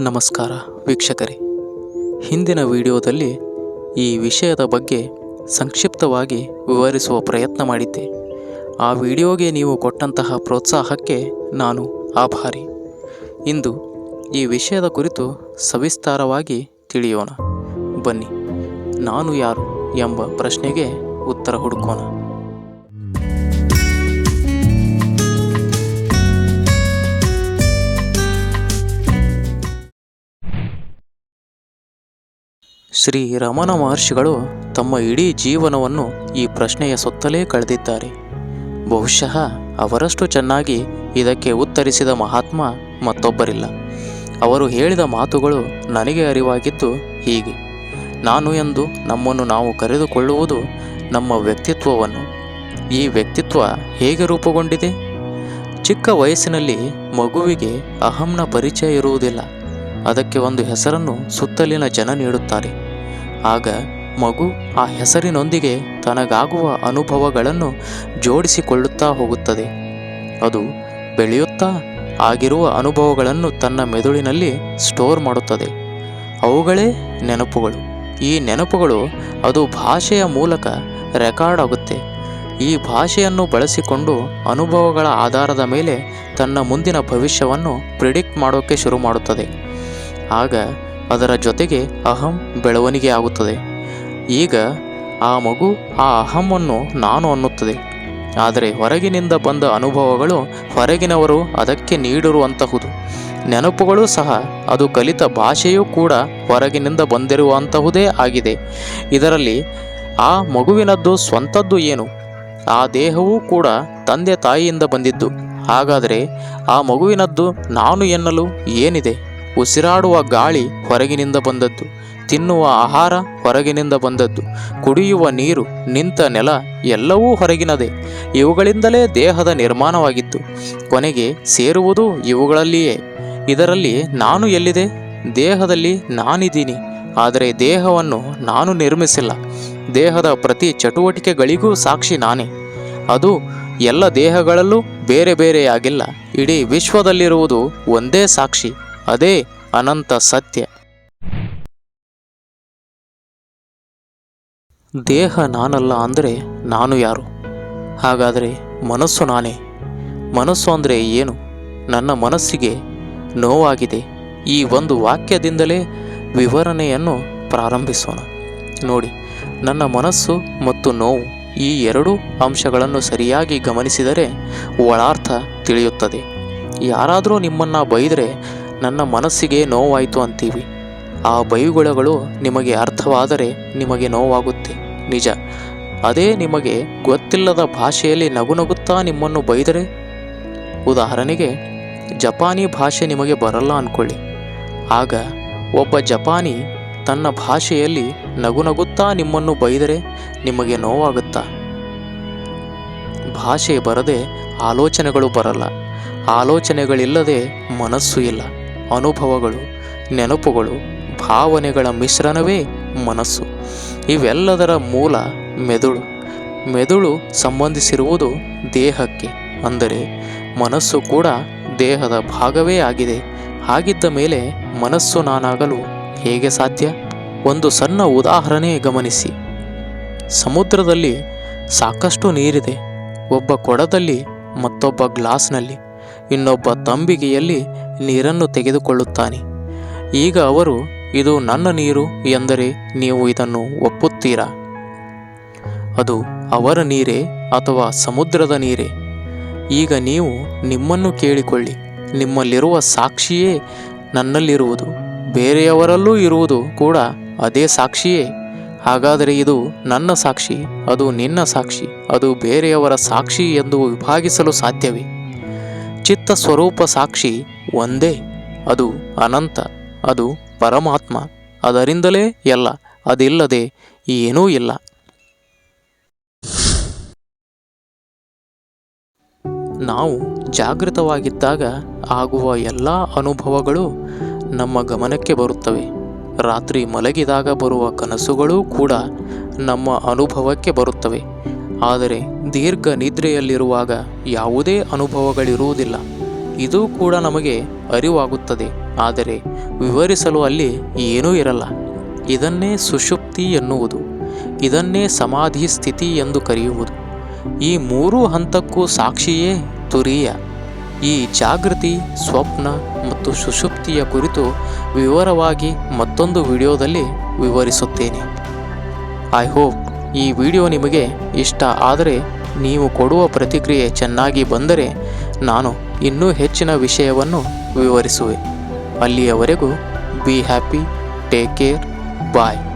ನಮಸ್ಕಾರ ವೀಕ್ಷಕರೇ. ಹಿಂದಿನ ವಿಡಿಯೋದಲ್ಲಿ ಈ ವಿಷಯದ ಬಗ್ಗೆ ಸಂಕ್ಷಿಪ್ತವಾಗಿ ವಿವರಿಸುವ ಪ್ರಯತ್ನ ಮಾಡಿದ್ದೆ. ಆ ವಿಡಿಯೋಗೆ ನೀವು ಕೊಟ್ಟಂತಹ ಪ್ರೋತ್ಸಾಹಕ್ಕೆ ನಾನು ಆಭಾರಿ. ಇಂದು ಈ ವಿಷಯದ ಕುರಿತು ಸವಿಸ್ತಾರವಾಗಿ ತಿಳಿಯೋಣ. ಬನ್ನಿ, ನಾನು ಯಾರು ಎಂಬ ಪ್ರಶ್ನೆಗೆ ಉತ್ತರ ಹುಡುಕೋಣ. ಶ್ರೀ ರಮಣ ಮಹರ್ಷಿಗಳು ತಮ್ಮ ಇಡೀ ಜೀವನವನ್ನು ಈ ಪ್ರಶ್ನೆಯ ಸುತ್ತಲೇ ಕಳೆದಿದ್ದಾರೆ. ಬಹುಶಃ ಅವರಷ್ಟು ಚೆನ್ನಾಗಿ ಇದಕ್ಕೆ ಉತ್ತರಿಸಿದ ಮಹಾತ್ಮ ಮತ್ತೊಬ್ಬರಿಲ್ಲ. ಅವರು ಹೇಳಿದ ಮಾತುಗಳು ನನಗೆ ಅರಿವಾಗಿದ್ದು ಹೀಗೆ. ನಾನು ಎಂದು ನಮ್ಮನ್ನು ನಾವು ಕರೆದುಕೊಳ್ಳುವುದು ನಮ್ಮ ವ್ಯಕ್ತಿತ್ವವನ್ನು. ಈ ವ್ಯಕ್ತಿತ್ವ ಹೇಗೆ ರೂಪುಗೊಂಡಿದೆ? ಚಿಕ್ಕ ವಯಸ್ಸಿನಲ್ಲಿ ಮಗುವಿಗೆ ಅಹಂನ ಪರಿಚಯ ಇರುವುದಿಲ್ಲ. ಅದಕ್ಕೆ ಒಂದು ಹೆಸರನ್ನು ಸುತ್ತಲಿನ ಜನ ನೀಡುತ್ತಾರೆ. ಆಗ ಮಗು ಆ ಹೆಸರಿನೊಂದಿಗೆ ತನಗಾಗುವ ಅನುಭವಗಳನ್ನು ಜೋಡಿಸಿಕೊಳ್ಳುತ್ತಾ ಹೋಗುತ್ತದೆ. ಅದು ಬೆಳೆಯುತ್ತಾ ಆಗಿರುವ ಅನುಭವಗಳನ್ನು ತನ್ನ ಮೆದುಳಿನಲ್ಲಿ ಸ್ಟೋರ್ ಮಾಡುತ್ತದೆ. ಅವುಗಳೇ ನೆನಪುಗಳು. ಈ ನೆನಪುಗಳು ಅದು ಭಾಷೆಯ ಮೂಲಕ ರೆಕಾರ್ಡ್ ಆಗುತ್ತೆ. ಈ ಭಾಷೆಯನ್ನು ಬಳಸಿಕೊಂಡು ಅನುಭವಗಳ ಆಧಾರದ ಮೇಲೆ ತನ್ನ ಮುಂದಿನ ಭವಿಷ್ಯವನ್ನು ಪ್ರಿಡಿಕ್ಟ್ ಮಾಡೋಕ್ಕೆ ಶುರು ಮಾಡುತ್ತದೆ. ಆಗ ಅದರ ಜೊತೆಗೆ ಅಹಂ ಬೆಳವಣಿಗೆ ಆಗುತ್ತದೆ. ಈಗ ಆ ಮಗು ಆ ಅಹಮನ್ನು ನಾನು ಅನ್ನುತ್ತದೆ. ಆದರೆ ಹೊರಗಿನಿಂದ ಬಂದ ಅನುಭವಗಳು ಹೊರಗಿನವರು ಅದಕ್ಕೆ ನೀಡಿರುವಂತಹುದು. ನೆನಪುಗಳು ಸಹ ಅದು ಕಲಿತ ಭಾಷೆಯೂ ಕೂಡ ಹೊರಗಿನಿಂದ ಬಂದಿರುವಂತಹುದೇ ಆಗಿದೆ. ಇದರಲ್ಲಿ ಆ ಮಗುವಿನದ್ದು ಸ್ವಂತದ್ದು ಏನು? ಆ ದೇಹವೂ ಕೂಡ ತಂದೆ ತಾಯಿಯಿಂದ ಬಂದಿದ್ದು. ಹಾಗಾದರೆ ಆ ಮಗುವಿನದ್ದು ನಾನು ಎನ್ನಲು ಏನಿದೆ? ಉಸಿರಾಡುವ ಗಾಳಿ ಹೊರಗಿನಿಂದ ಬಂದದ್ದು, ತಿನ್ನುವ ಆಹಾರ ಹೊರಗಿನಿಂದ ಬಂದದ್ದು, ಕುಡಿಯುವ ನೀರು ನಿಂತ ನೆಲ ಎಲ್ಲವೂ ಹೊರಗಿನದೇ. ಇವುಗಳಿಂದಲೇ ದೇಹದ ನಿರ್ಮಾಣವಾಗಿತ್ತು ಕೊನೆಗೆ ಸೇರುವುದು ಇವುಗಳಲ್ಲಿಯೇ. ಇದರಲ್ಲಿ ನಾನು ಎಲ್ಲಿದೆ? ದೇಹದಲ್ಲಿ ನಾನಿದ್ದೀನಿ, ಆದರೆ ದೇಹವನ್ನು ನಾನು ನಿರ್ಮಿಸಿಲ್ಲ. ದೇಹದ ಪ್ರತಿ ಚಟುವಟಿಕೆಗಳಿಗೂ ಸಾಕ್ಷಿ ನಾನೇ. ಅದು ಎಲ್ಲ ದೇಹಗಳಲ್ಲೂ ಬೇರೆ ಬೇರೆಯಾಗಿಲ್ಲ, ಇಡೀ ವಿಶ್ವದಲ್ಲಿರುವುದು ಒಂದೇ ಸಾಕ್ಷಿ. ಅದೇ ಅನಂತ ಸತ್ಯ. ದೇಹ ನಾನಲ್ಲ ಅಂದರೆ ನಾನು ಯಾರು? ಹಾಗಾದರೆ ಮನಸ್ಸು ನಾನೇ. ಮನಸ್ಸು ಅಂದರೆ ಏನು? ನನ್ನ ಮನಸ್ಸಿಗೆ ನೋವಾಗಿದೆ. ಈ ಒಂದು ವಾಕ್ಯದಿಂದಲೇ ವಿವರಣೆಯನ್ನು ಪ್ರಾರಂಭಿಸೋಣ. ನೋಡಿ, ನನ್ನ ಮನಸ್ಸು ಮತ್ತು ನೋವು ಈ ಎರಡೂ ಅಂಶಗಳನ್ನು ಸರಿಯಾಗಿ ಗಮನಿಸಿದರೆ ಒಳಾರ್ಥ ತಿಳಿಯುತ್ತದೆ. ಯಾರಾದರೂ ನಿಮ್ಮನ್ನು ಬೈದರೆ ನನ್ನ ಮನಸ್ಸಿಗೆ ನೋವಾಯಿತು ಅಂತೀವಿ. ಆ ಬೈಗುಳಗಳು ನಿಮಗೆ ಅರ್ಥವಾದರೆ ನಿಮಗೆ ನೋವಾಗುತ್ತೆ. ನಿಜ. ಅದೇ ನಿಮಗೆ ಗೊತ್ತಿಲ್ಲದ ಭಾಷೆಯಲ್ಲಿ ನಗುನಗುತ್ತಾ ನಿಮ್ಮನ್ನು ಬೈದರೆ? ಉದಾಹರಣೆಗೆ, ಜಪಾನಿ ಭಾಷೆ ನಿಮಗೆ ಬರಲ್ಲ ಅಂದ್ಕೊಳ್ಳಿ ಆಗ ಒಬ್ಬ ಜಪಾನಿ ತನ್ನ ಭಾಷೆಯಲ್ಲಿ ನಗುನಗುತ್ತಾ ನಿಮ್ಮನ್ನು ಬೈದರೆ ನಿಮಗೆ ನೋವಾಗುತ್ತಾ? ಭಾಷೆ ಬರದೆ ಆಲೋಚನೆಗಳು ಬರಲ್ಲ. ಆಲೋಚನೆಗಳಿಲ್ಲದೆ ಮನಸ್ಸು ಇಲ್ಲ. ಅನುಭವಗಳು, ನೆನಪುಗಳು, ಭಾವನೆಗಳ ಮಿಶ್ರಣವೇ ಮನಸ್ಸು. ಇವೆಲ್ಲದರ ಮೂಲ ಮೆದುಳು. ಮೆದುಳು ಸಂಬಂಧಿಸಿರುವುದು ದೇಹಕ್ಕೆ, ಅಂದರೆ ಮನಸ್ಸು ಕೂಡ ದೇಹದ ಭಾಗವೇ ಆಗಿದೆ. ಹಾಗಿದ್ದ ಮೇಲೆ ಮನಸ್ಸು ನಾನಾಗಲು ಹೇಗೆ ಸಾಧ್ಯ? ಒಂದು ಸಣ್ಣ ಉದಾಹರಣೆ ಗಮನಿಸಿ. ಸಮುದ್ರದಲ್ಲಿ ಸಾಕಷ್ಟು ನೀರಿದೆ. ಒಬ್ಬ ಕೊಡದಲ್ಲಿ ಮತ್ತೊಬ್ಬ ಗ್ಲಾಸ್ನಲ್ಲಿ. ಇನ್ನೊಬ್ಬ ತಂಬಿಗೆಯಲ್ಲಿ ನೀರನ್ನು ತೆಗೆದುಕೊಳ್ಳುತ್ತಾನೆ. ಈಗ ಅವರು, ಇದು ನನ್ನ ನೀರು ಎಂದರೆ ನೀವು ಇದನ್ನು ಒಪ್ಪುತ್ತೀರಾ? ಅದು ಅವರ ನೀರೇ ಅಥವಾ ಸಮುದ್ರದ ನೀರೇ? ಈಗ ನೀವು ನಿಮ್ಮನ್ನು ಕೇಳಿಕೊಳ್ಳಿ. ನಿಮ್ಮಲ್ಲಿರುವ ಸಾಕ್ಷಿಯೇ ನನ್ನಲ್ಲಿರುವುದು. ಬೇರೆಯವರಲ್ಲೂ ಇರುವುದು ಕೂಡ ಅದೇ ಸಾಕ್ಷಿಯೇ. ಹಾಗಾದರೆ ಇದು ನನ್ನ ಸಾಕ್ಷಿ, ಅದು ನಿನ್ನ ಸಾಕ್ಷಿ, ಅದು ಬೇರೆಯವರ ಸಾಕ್ಷಿ ಎಂದು ವಿಭಾಗಿಸಲು ಸಾಧ್ಯವೇ? ಚಿತ್ತ ಸ್ವರೂಪ ಸಾಕ್ಷಿ ಒಂದೇ. ಅದು ಅನಂತ, ಅದು ಪರಮಾತ್ಮ, ಅದರಿಂದಲೇ ಎಲ್ಲ, ಅದಿಲ್ಲದೆ ಏನೂ ಇಲ್ಲ. ನಾವು ಜಾಗೃತವಾಗಿದ್ದಾಗ ಆಗುವ ಎಲ್ಲ ಅನುಭವಗಳು ನಮ್ಮ ಗಮನಕ್ಕೆ ಬರುತ್ತವೆ. ರಾತ್ರಿ ಮಲಗಿದಾಗ ಬರುವ ಕನಸುಗಳೂ ಕೂಡ ನಮ್ಮ ಅನುಭವಕ್ಕೆ ಬರುತ್ತವೆ. ಆದರೆ ದೀರ್ಘ ನಿದ್ರೆಯಲ್ಲಿರುವಾಗ ಯಾವುದೇ ಅನುಭವಗಳಿರುವುದಿಲ್ಲ. ಇದು ಕೂಡ ನಮಗೆ ಅರಿವಾಗುತ್ತದೆ. ಆದರೆ ವಿವರಿಸಲು ಅಲ್ಲಿ ಏನೂ ಇರಲ್ಲ. ಇದನ್ನೇ ಸುಷುಪ್ತಿ ಎನ್ನುವುದು. ಇದನ್ನೇ ಸಮಾಧಿ ಸ್ಥಿತಿ ಎಂದು ಕರೆಯುವುದು. ಈ ಮೂರು ಹಂತಕ್ಕೂ ಸಾಕ್ಷಿಯೇ ತುರಿಯ. ಈ ಜಾಗೃತಿ, ಸ್ವಪ್ನ ಮತ್ತು ಸುಷುಪ್ತಿಯ ಕುರಿತು ವಿವರವಾಗಿ ಮತ್ತೊಂದು ವಿಡಿಯೋದಲ್ಲಿ ವಿವರಿಸುತ್ತೇನೆ. ಐ ಹೋಪ್ ಈ ವಿಡಿಯೋ ನಿಮಗೆ ಇಷ್ಟ ಆದರೆ ನೀವು ಕೊಡುವ ಪ್ರತಿಕ್ರಿಯೆ ಚೆನ್ನಾಗಿ ಬಂದರೆ ನಾನು ಇನ್ನೂ ಹೆಚ್ಚಿನ ವಿಷಯವನ್ನು ವಿವರಿಸುವೆ. ಅಲ್ಲಿಯವರೆಗೂ be happy take care bye